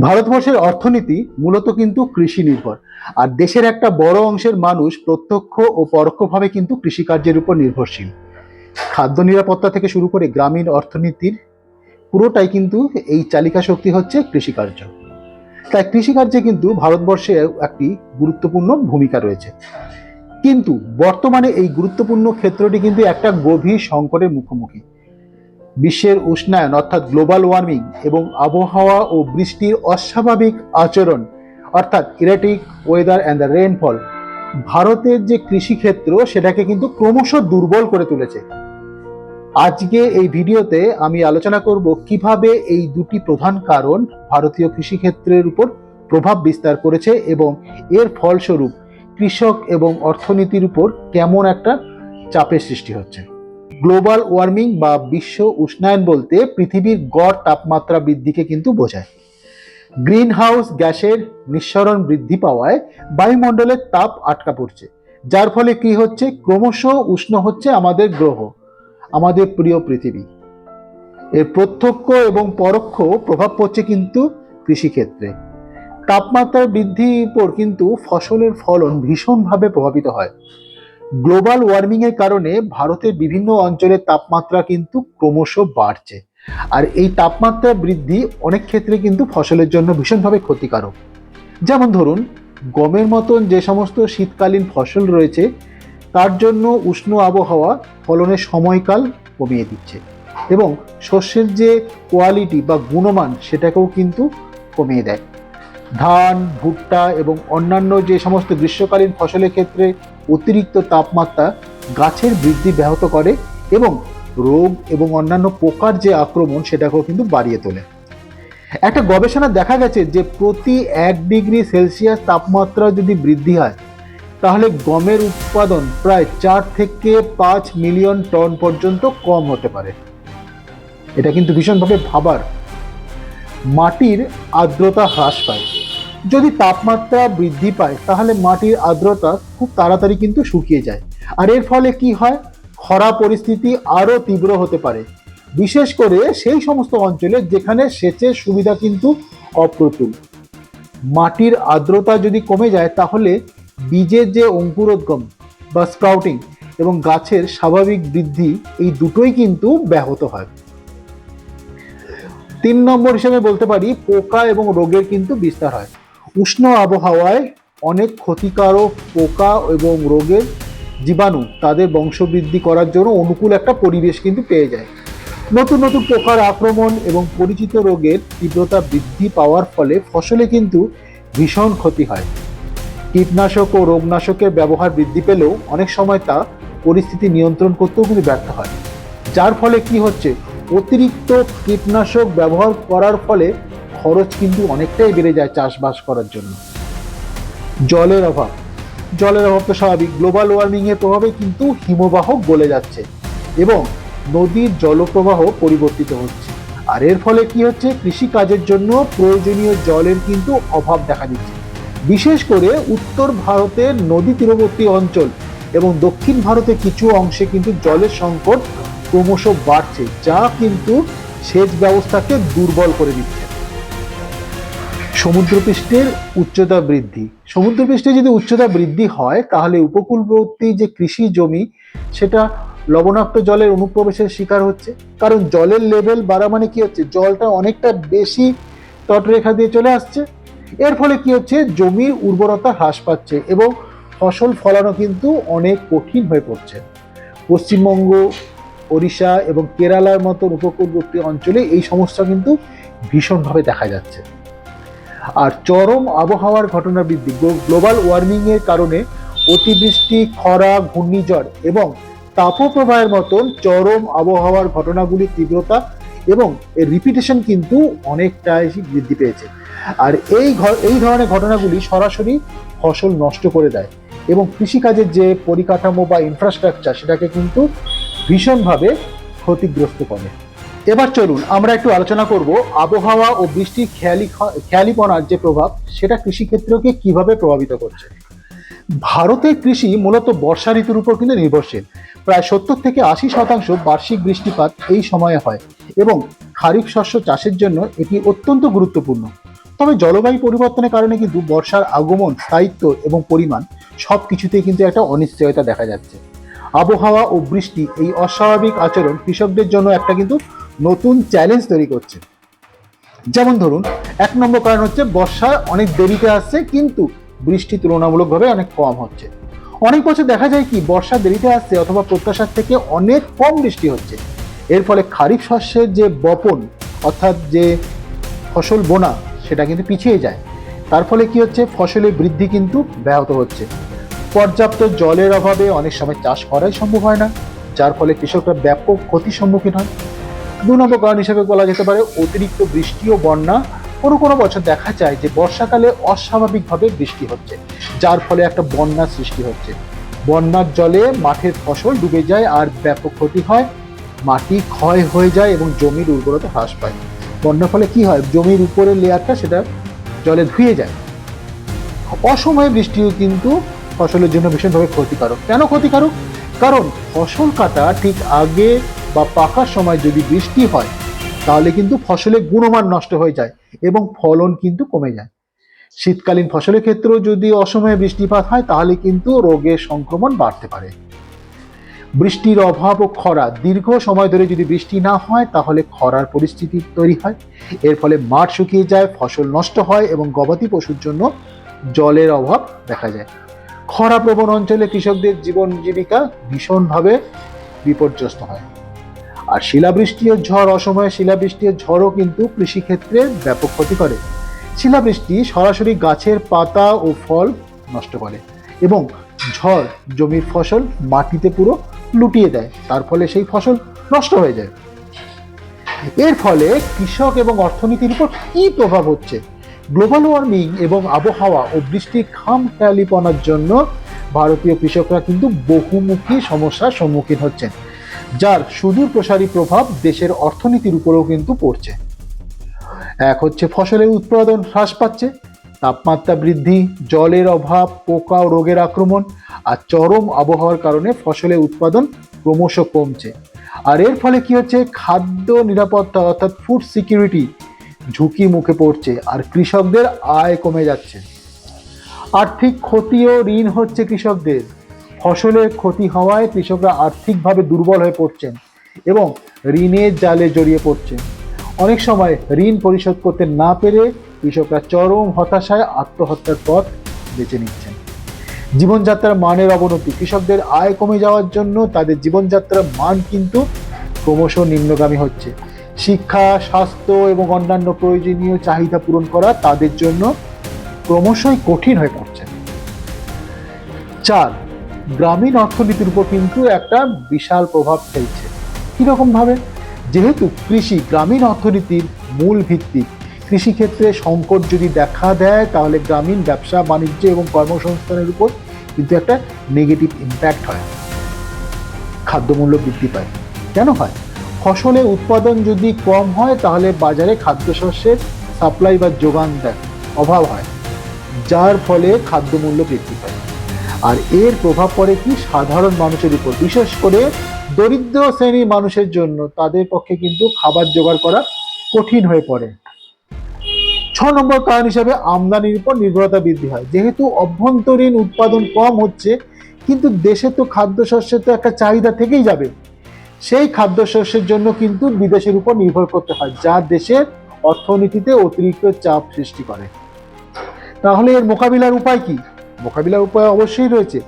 ভারতবর্ষের অর্থনীতি মূলত কিন্তু কৃষি নির্ভর আর দেশের একটা বড় অংশের মানুষ প্রত্যক্ষ ও পরোক্ষভাবে কিন্তু কৃষিকার্যের উপর নির্ভরশীল। খাদ্য নিরাপত্তা থেকে শুরু করে গ্রামীণ অর্থনীতির পুরোটাই কিন্তু এই চালিকা শক্তি হচ্ছে কৃষিকার্য। তাই কৃষিকার্যে কিন্তু ভারতবর্ষে একটি গুরুত্বপূর্ণ ভূমিকা রয়েছে। কিন্তু বর্তমানে এই গুরুত্বপূর্ণ ক্ষেত্রটি কিন্তু একটা গভীর সংকটের মুখোমুখি। বিশ্বের উষ্ণায়ন অর্থাৎ গ্লোবাল ওয়ার্মিং এবং আবহাওয়া ও বৃষ্টির অস্বাভাবিক আচরণ, অর্থাৎ erratic weather and the rainfall ভারতের যে কৃষিক্ষেত্র সেটাকে কিন্তু ক্রমশ দুর্বল করে তুলেছে। আজকে এই ভিডিওতে আমি আলোচনা করব কীভাবে এই দুটি প্রধান কারণ ভারতীয় কৃষিক্ষেত্রের উপর প্রভাব বিস্তার করেছে এবং এর ফলস্বরূপ কৃষক এবং অর্থনীতির উপর কেমন একটা চাপের সৃষ্টি হচ্ছে। গ্লোবাল ওয়ার্মিং বা বিশ্ব উষ্ণায়ন বলতে পৃথিবীর গড় তাপমাত্রা বৃদ্ধিকে কিন্তু বোঝায়। গ্রিন হাউস গ্যাসের নিঃসরণ বৃদ্ধি পাওয়ায় বায়ুমণ্ডলের তাপ আটকা পড়ছে, যার ফলে কি হচ্ছে? ক্রমশ উষ্ণ হচ্ছে আমাদের গ্রহ, আমাদের প্রিয় পৃথিবী। এর প্রত্যক্ষ এবং পরোক্ষ প্রভাব পড়ছে কিন্তু কৃষিক্ষেত্রে। তাপমাত্রার বৃদ্ধির উপর কিন্তু ফসলের ফলন ভীষণভাবে প্রভাবিত হয়। গ্লোবাল ওয়ার্মিং এর কারণে ভারতের বিভিন্ন অঞ্চলের তাপমাত্রা কিন্তু ক্রমশ বাড়ছে। আর এই তাপমাত্রা বৃদ্ধি অনেক ক্ষেত্রে কিন্তু ফসলের জন্য ভীষণভাবে ক্ষতিকারক। যেমন ধরুন, গমের মতন যে সমস্ত শীতকালীন ফসল রয়েছে, তার জন্য উষ্ণ আবহাওয়া ফলনের সময়কাল কমিয়ে দিচ্ছে এবং শস্যের যে কোয়ালিটি বা গুণমান সেটাকেও কিন্তু কমিয়ে দেয়। ধান, ভুট্টা এবং অন্যান্য যে সমস্ত গ্রীষ্মকালীন ফসলের ক্ষেত্রে অতিরিক্ত তাপমাত্রা গাছের বৃদ্ধি ব্যাহত করে এবং রোগ এবং অন্যান্য পোকার যে আক্রমণ, সেটাকেও কিন্তু বাড়িয়ে তোলে। একটা গবেষণা দেখা গেছে যে প্রতি এক ডিগ্রি সেলসিয়াস তাপমাত্রা যদি বৃদ্ধি হয়, তাহলে গমের উৎপাদন প্রায় চার থেকে পাঁচ মিলিয়ন টন পর্যন্ত কম হতে পারে। এটা কিন্তু ভীষণভাবে ভাবার। মাটির আর্দ্রতা হ্রাস পায়। যদি তাপমাত্রা বৃদ্ধি পায়, তাহলে মাটির আর্দ্রতা খুব তাড়াতাড়ি কিন্তু শুকিয়ে যায়। আর এর ফলে কি হয়? খরা পরিস্থিতি আরও তীব্র হতে পারে। বিশেষ করে সেই সমস্ত অঞ্চলে যেখানে সেচের সুবিধা কিন্তু অপ্রতুল। মাটির আর্দ্রতা যদি কমে যায়, তাহলে বীজের যে অঙ্কুরোদ্গম বা স্প্রাউটিং এবং গাছের স্বাভাবিক বৃদ্ধি এই দুটোই কিন্তু ব্যাহত হয়। তিন নম্বর হিসেবে বলতে পারি, পোকা এবং রোগের কিন্তু বিস্তার হয়। উষ্ণ আবহাওয়ায় অনেক ক্ষতিকারক পোকা এবং রোগের জীবাণু তাদের বংশবৃদ্ধি করার জন্য অনুকূল একটা পরিবেশ কিন্তু পেয়ে যায়। নতুন নতুন পোকার আক্রমণ এবং পরিচিত রোগের তীব্রতা বৃদ্ধি পাওয়ার ফলে ফসলে কিন্তু ভীষণ ক্ষতি হয়। কীটনাশক ও রোগনাশকের ব্যবহার বৃদ্ধি পেলেও অনেক সময় তা পরিস্থিতি নিয়ন্ত্রণ করতেও কিন্তু ব্যর্থ হয়। যার ফলে কি হচ্ছে? অতিরিক্ত কীটনাশক ব্যবহার করার ফলে খরচ কিন্তু অনেকটাই বেড়ে যায় চাষবাস করার জন্য। জলের অভাব। জলের অভাব তো স্বাভাবিক। গ্লোবাল ওয়ার্মিং এর প্রভাবে কিন্তু হিমবাহ গলে যাচ্ছে এবং নদীর জলপ্রবাহ পরিবর্তিত হচ্ছে। আর এর ফলে কি হচ্ছে? কৃষিকাজের জন্য প্রয়োজনীয় জলের কিন্তু অভাব দেখা দিচ্ছে। বিশেষ করে উত্তর ভারতের নদী তীরবর্তী অঞ্চল এবং দক্ষিণ ভারতের কিছু অংশে কিন্তু জলের সংকট ক্রমশ বাড়ছে, যা কিন্তু সেচ ব্যবস্থাকে দুর্বল করে দিচ্ছে। সমুদ্রপৃষ্ঠের উচ্চতা বৃদ্ধি। সমুদ্রপৃষ্ঠে যদি উচ্চতা বৃদ্ধি হয়, তাহলে উপকূলবর্তী যে কৃষি জমি, সেটা লবণাক্ত জলের অনুপ্রবেশের শিকার হচ্ছে। কারণ জলের লেভেল বাড়া মানে কি হচ্ছে? জলটা অনেকটা বেশি তটরেখা দিয়ে চলে আসছে। এর ফলে কি হচ্ছে? জমির উর্বরতা হ্রাস পাচ্ছে এবং ফসল ফলানো কিন্তু অনেক কঠিন হয়ে পড়ছে। পশ্চিমবঙ্গ, ওড়িশা এবং কেরালার মতো উপকূলবর্তী অঞ্চলে এই সমস্যা কিন্তু ভীষণভাবে দেখা যাচ্ছে। আর চরম আবহাওয়ার ঘটনা বৃদ্ধি গ্লোবাল ওয়ার্মিং এর কারণে অতিবৃষ্টি, খরা, ঘূর্ণিঝড় এবং তাপপ্রবাহের মতন চরম আবহাওয়ার ঘটনাগুলির তীব্রতা এবং এর রিপিটেশন কিন্তু অনেকটাই বৃদ্ধি পেয়েছে। আর এই এই ধরনের ঘটনাগুলি সরাসরি ফসল নষ্ট করে দেয় এবং কৃষিকাজের যে পরিকাঠামো বা ইনফ্রাস্ট্রাকচার সেটাকে কিন্তু ভীষণভাবে ক্ষতিগ্রস্ত করে। এবার চলুন, আমরা একটু আলোচনা করব আবহাওয়া ও বৃষ্টির খেয়ালি খেয়ালিপনার যে প্রভাব, সেটা কৃষিক্ষেত্রকে কীভাবে প্রভাবিত করছে? ভারতের কৃষি মূলত বর্ষা ঋতুর উপর কিন্তু নির্ভরশীল। প্রায় সত্তর থেকে আশি শতাংশ বার্ষিক বৃষ্টিপাত এই সময়ে হয় এবং খারিফ শস্য চাষের জন্য এটি অত্যন্ত গুরুত্বপূর্ণ। তবে জলবায়ু পরিবর্তনের কারণে কিন্তু বর্ষার আগমন, স্থায়িত্ব এবং পরিমাণ সব কিছুতেই কিন্তু একটা অনিশ্চয়তা দেখা যাচ্ছে। আবহাওয়া ও বৃষ্টি এই অস্বাভাবিক আচরণ কৃষকদের জন্য একটা কিন্তু নতুন চ্যালেঞ্জ তৈরি করছে। যেমন ধরুন, এক নম্বর কারণ হচ্ছে বর্ষা অনেক দেরিতে আসছে, কিন্তু বৃষ্টি তুলনামূলকভাবে অনেক কম হচ্ছে। অনেক বছর দেখা যায় কি, বর্ষা দেরিতে আসছে অথবা প্রত্যাশার থেকে অনেক কম বৃষ্টি হচ্ছে। এর ফলে খারিফ শস্যের যে বপন, অর্থাৎ যে ফসল বোনা, সেটা কিন্তু পিছিয়ে যায়। তার ফলে কি হচ্ছে, ফসলের বৃদ্ধি কিন্তু ব্যাহত হচ্ছে। পর্যাপ্ত জলের অভাবে অনেক সময় চাষ করাই সম্ভব হয় না, যার ফলে কৃষকরা ব্যাপক ক্ষতির সম্মুখীন হয়। দু নম্বর কারণ হিসেবে বলা যেতে পারে অতিরিক্ত বৃষ্টি ও বন্যা। কোনো কোনো বছর দেখা যায় যে বর্ষাকালে অস্বাভাবিকভাবে বৃষ্টি হচ্ছে, যার ফলে একটা বন্যার সৃষ্টি হচ্ছে। বন্যার জলে মাঠের ফসল ডুবে যায় আর ব্যাপক ক্ষতি হয়, মাটি ক্ষয় হয়ে যায় এবং জমির উর্বরতা হ্রাস পায়। বন্যার ফলে কি হয়? জমির উপরের লেয়ারটা সেটা জলে ধুয়ে যায়। অসময়ে বৃষ্টিও কিন্তু ফসলের জন্য ভীষণভাবে ক্ষতিকারক। কেন ক্ষতিকারক? কারণ ফসল কাটা ঠিক আগে বা পাকার সময় যদি বৃষ্টি হয়, তাহলে কিন্তু ফসলের গুণমান নষ্ট হয়ে যায় এবং ফলন কিন্তু কমে যায়। শীতকালীন ফসলের ক্ষেত্রেও যদি অসময়ে বৃষ্টিপাত হয়, তাহলে কিন্তু রোগের সংক্রমণ বাড়তে পারে। বৃষ্টির অভাব ও খরা দীর্ঘ সময় ধরে যদি বৃষ্টি না হয়, তাহলে খরার পরিস্থিতি তৈরি হয়। এর ফলে মাঠ শুকিয়ে যায়, ফসল নষ্ট হয় এবং গবাদি পশুর জন্য জলের অভাব দেখা যায়। খরা প্রবণ অঞ্চলে কৃষকদের জীবন জীবিকা ভীষণভাবে বিপর্যস্ত হয়। আর শিলাবৃষ্টি ও ঝড় অসময়ে শিলাবৃষ্টি ও ঝড়ও কিন্তু কৃষিক্ষেত্রে ব্যাপক ক্ষতি করে। শিলাবৃষ্টি সরাসরি গাছের পাতা ও ফল নষ্ট করে এবং ঝড় জমির ফসল মাটিতে পুরো লুটিয়ে দেয়। তার ফলে সেই ফসল নষ্ট হয়ে যায়। এর ফলে কৃষক এবং অর্থনীতির উপর কি প্রভাব হচ্ছে? গ্লোবাল ওয়ার্মিং এবং আবহাওয়া ও বৃষ্টির খাম খেয়ালিপনার জন্য ভারতীয় কৃষকরা কিন্তু বহুমুখী সমস্যার সম্মুখীন হচ্ছেন। যার সুদূর প্রসারী প্রভাব দেশের অর্থনীতির উপরেও কিন্তু পড়ছে। এক হচ্ছে ফসলের উৎপাদন হ্রাস পাচ্ছে, তাপমাত্রা বৃদ্ধি, জলের অভাব, পোকা ও রোগের আক্রমণ, আর চরম আবহাওয়ার কারণে ফসলের উৎপাদন ক্রমশ কমছে। আর এর ফলে কি হচ্ছে? খাদ্য নিরাপত্তা অর্থাৎ ফুড সিকিউরিটি ঝুঁকি মুখে পড়ছে, আর কৃষকদের আয় কমে যাচ্ছে। আর্থিক ক্ষতি ও ঋণ হচ্ছে কৃষকদের। ফসলের ক্ষতি হওয়ায় কৃষকরা আর্থিকভাবে দুর্বল হয়ে পড়ছেন এবং ঋণের জালে জড়িয়ে পড়ছেন। অনেক সময় ঋণ পরিশোধ করতে না পেরে কৃষকরা চরম হতাশায় আত্মহত্যার পথ বেছে নিচ্ছেন। জীবনযাত্রার মানের অবনতি, কৃষকদের আয় কমে যাওয়ার জন্য তাদের জীবনযাত্রার মান কিন্তু ক্রমশ নিম্নগামী হচ্ছে। শিক্ষা, স্বাস্থ্য এবং অন্যান্য প্রয়োজনীয় চাহিদা পূরণ করা তাদের জন্য ক্রমশই কঠিন হয়ে পড়ছে। চার গ্রামীণ অর্থনীতির উপর কিন্তু একটা বিশাল প্রভাব ফেলছে। কীরকম ভাবে যেহেতু কৃষি গ্রামীণ অর্থনীতির মূল ভিত্তি, কৃষিক্ষেত্রে সংকট যদি দেখা দেয়, তাহলে গ্রামীণ ব্যবসা, বাণিজ্য এবং কর্মসংস্থানের উপর কিন্তু একটা নেগেটিভ ইম্প্যাক্ট হয়। খাদ্যমূল্য বৃদ্ধি পায়। কেন হয়? ফসলের উৎপাদন যদি কম হয়, তাহলে বাজারে খাদ্যশস্যের সাপ্লাই বা যোগান দেয়, অভাব হয়, যার ফলে খাদ্যমূল্য বৃদ্ধি পায়। আর এর প্রভাব পড়ে কি? সাধারণ মানুষের উপর। বিশেষ করে দরিদ্র শ্রেণির মানুষের জন্য তাদের পক্ষে কিন্তু খাবার জোগাড় করা কঠিন হয়ে পড়ে। ছ নম্বর কারণ হিসাবে আমদানির উপর নির্ভরতা বৃদ্ধি হয়। যেহেতু অভ্যন্তরীণ উৎপাদন কম হচ্ছে, কিন্তু দেশে তো খাদ্যশস্যের তো একটা চাহিদা থেকেই যাবে। সেই খাদ্যশস্যের জন্য কিন্তু বিদেশের উপর নির্ভর করতে হয়, যা দেশের অর্থনীতিতে অতিরিক্ত চাপ সৃষ্টি করে। তাহলে এর মোকাবিলার উপায় কি? মোকাবিলার উপায় অবশ্যই রয়েছে।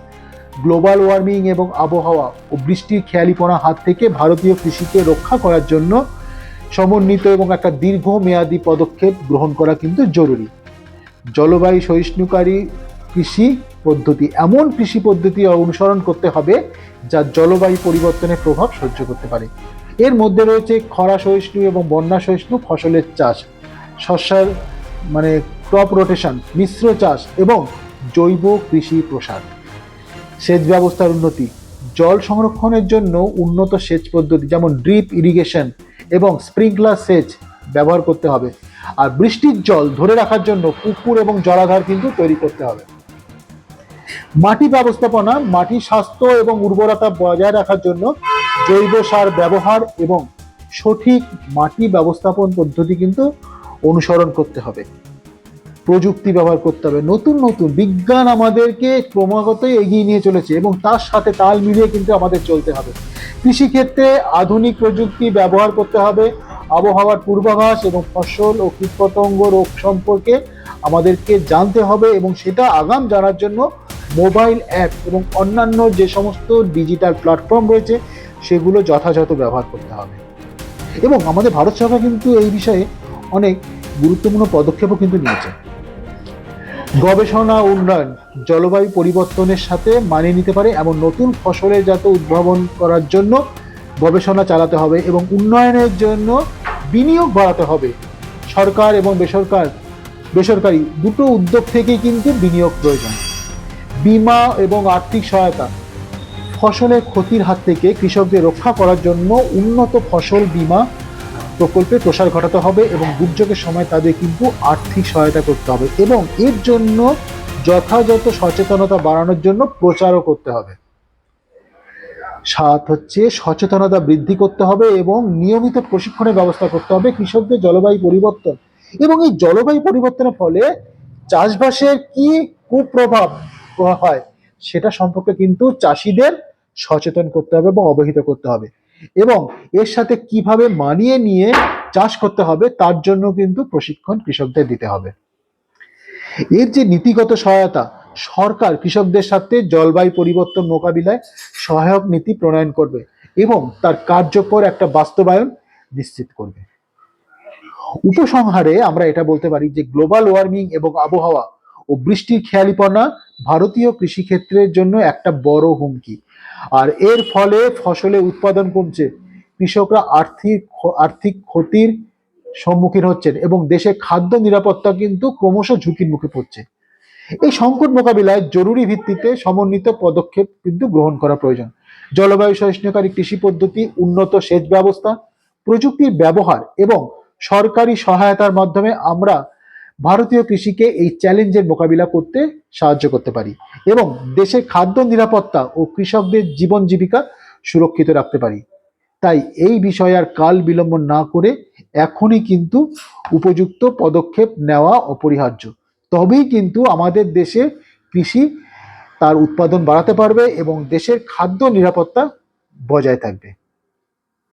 গ্লোবাল ওয়ার্মিং এবং আবহাওয়া ও বৃষ্টির খেয়ালিপনা হাত থেকে ভারতীয় কৃষিকে রক্ষা করার জন্য সমন্বিত এবং একটা দীর্ঘমেয়াদী পদক্ষেপ গ্রহণ করা কিন্তু জরুরি। জলবায়ু সহিষ্ণুকারী কৃষি পদ্ধতি এমন কৃষি পদ্ধতি অনুসরণ করতে হবে যা জলবায়ু পরিবর্তনের প্রভাব সহ্য করতে পারে। এর মধ্যে রয়েছে খরা সহিষ্ণু এবং বন্যা সহিষ্ণু ফসলের চাষ, শস্যের মানে ক্রপ রোটেশন মিশ্র চাষ এবং জৈব কৃষি প্রসার। সেচ ব্যবস্থার উন্নতি, জল সংরক্ষণের জন্য উন্নত সেচ পদ্ধতি যেমন ড্রিপ ইরিগেশন এবং স্প্রিংকলার সেচ ব্যবহার করতে হবে। আর বৃষ্টির জল ধরে রাখার জন্য পুকুর এবং জলাধার কিন্তু তৈরি করতে হবে। মাটি ব্যবস্থাপনা মাটির স্বাস্থ্য এবং উর্বরতা বজায় রাখার জন্য জৈব সার ব্যবহার এবং সঠিক মাটি ব্যবস্থাপন পদ্ধতি কিন্তু অনুসরণ করতে হবে। প্রযুক্তি ব্যবহার করতে হবে। নতুন নতুন বিজ্ঞান আমাদেরকে ক্রমাগত এগিয়ে নিয়ে চলেছে এবং তার সাথে তাল মিলিয়ে কিন্তু আমাদের চলতে হবে। কৃষিক্ষেত্রে আধুনিক প্রযুক্তি ব্যবহার করতে হবে। আবহাওয়ার পূর্বাভাস এবং ফসল ও কীটপতঙ্গ রোগ সম্পর্কে আমাদেরকে জানতে হবে এবং সেটা আগাম জানার জন্য মোবাইল অ্যাপ এবং অন্যান্য যে সমস্ত ডিজিটাল প্ল্যাটফর্ম রয়েছে, সেগুলো যথাযথ ব্যবহার করতে হবে। এবং আমাদের ভারত সরকার কিন্তু এই বিষয়ে অনেক গুরুত্বপূর্ণ পদক্ষেপও কিন্তু নিয়েছে। গবেষণা উন্নয়ন, জলবায়ু পরিবর্তনের সাথে মানিয়ে নিতে পারে এমন নতুন ফসলের জাত উদ্ভাবন করার জন্য গবেষণা চালাতে হবে এবং উন্নয়নের জন্য বিনিয়োগ বাড়াতে হবে। সরকার এবং বেসরকার, বেসরকারি দুটো উদ্যোগ থেকেই কিন্তু বিনিয়োগ প্রয়োজন। বীমা এবং আর্থিক সহায়তা, ফসলের ক্ষতির হাত থেকে কৃষকদের রক্ষা করার জন্য উন্নত ফসল বীমা প্রকল্পে প্রসার ঘটাতে হবে এবং দুর্যোগের সময় তাদের কিন্তু আর্থিক সহায়তা করতে হবে এবং এর জন্য যথাযথ সচেতনতা বাড়ানোর জন্য প্রচারও করতে হবে। সাত হচ্ছে সচেতনতা বৃদ্ধি করতে হবে এবং নিয়মিত প্রশিক্ষণের ব্যবস্থা করতে হবে কৃষকদের জলবায়ু পরিবর্তন। এবং এই জলবায়ু পরিবর্তনের ফলে চাষবাসের কি কুপ্রভাব হয় সেটা সম্পর্কে কিন্তু চাষিদের সচেতন করতে হবে এবং অবহিত করতে হবে। এবং এর সাথে কীভাবে মানিয়ে নিয়ে চাষ করতে হবে তার জন্য কিন্তু প্রশিক্ষণ কৃষকদের দিতে হবে। এর যে নীতিগত সহায়তা, সরকার কৃষকদের সাথে জলবায়ু পরিবর্তন মোকাবিলায় সহায়ক নীতি প্রণয়ন করবে এবং তার কার্যকর একটা বাস্তবায়ন নিশ্চিত করবে। উপসংহারে আমরা এটা বলতে পারি যে গ্লোবাল ওয়ার্মিং এবং আবহাওয়া ও বৃষ্টির খেয়ালিপনা ভারতীয় কৃষিক্ষেত্রের জন্য একটা বড় হুমকি। আর এর ফলে ফসলে উৎপাদন কমছে। কৃষকরা আর্থিক আর্থিক ক্ষতির সম্মুখীন হচ্ছেন এবং দেশে খাদ্য নিরাপত্তা কিন্তু ক্রমশ ঝুঁকির মুখে পড়ছে। এই সংকট মোকাবিলায় জরুরি ভিত্তিতে সমন্বিত পদক্ষেপ কিন্তু গ্রহণ করা প্রয়োজন। জলবায়ু সহিষ্ণুকারী কৃষি পদ্ধতি, উন্নত সেচ ব্যবস্থা, প্রযুক্তির ব্যবহার এবং সরকারি সহায়তার মাধ্যমে আমরা ভারতীয় কৃষিকে এই চ্যালেঞ্জের মোকাবিলা করতে সাহায্য করতে পারি এবং দেশের খাদ্য নিরাপত্তা ও কৃষকদের জীবন জীবিকা সুরক্ষিত রাখতে পারি। তাই এই বিষয়ে আর কাল বিলম্ব না করে এখনই কিন্তু উপযুক্ত পদক্ষেপ নেওয়া অপরিহার্য। তবেই কিন্তু আমাদের দেশে কৃষি তার উৎপাদন বাড়াতে পারবে এবং দেশের খাদ্য নিরাপত্তা বজায় থাকবে।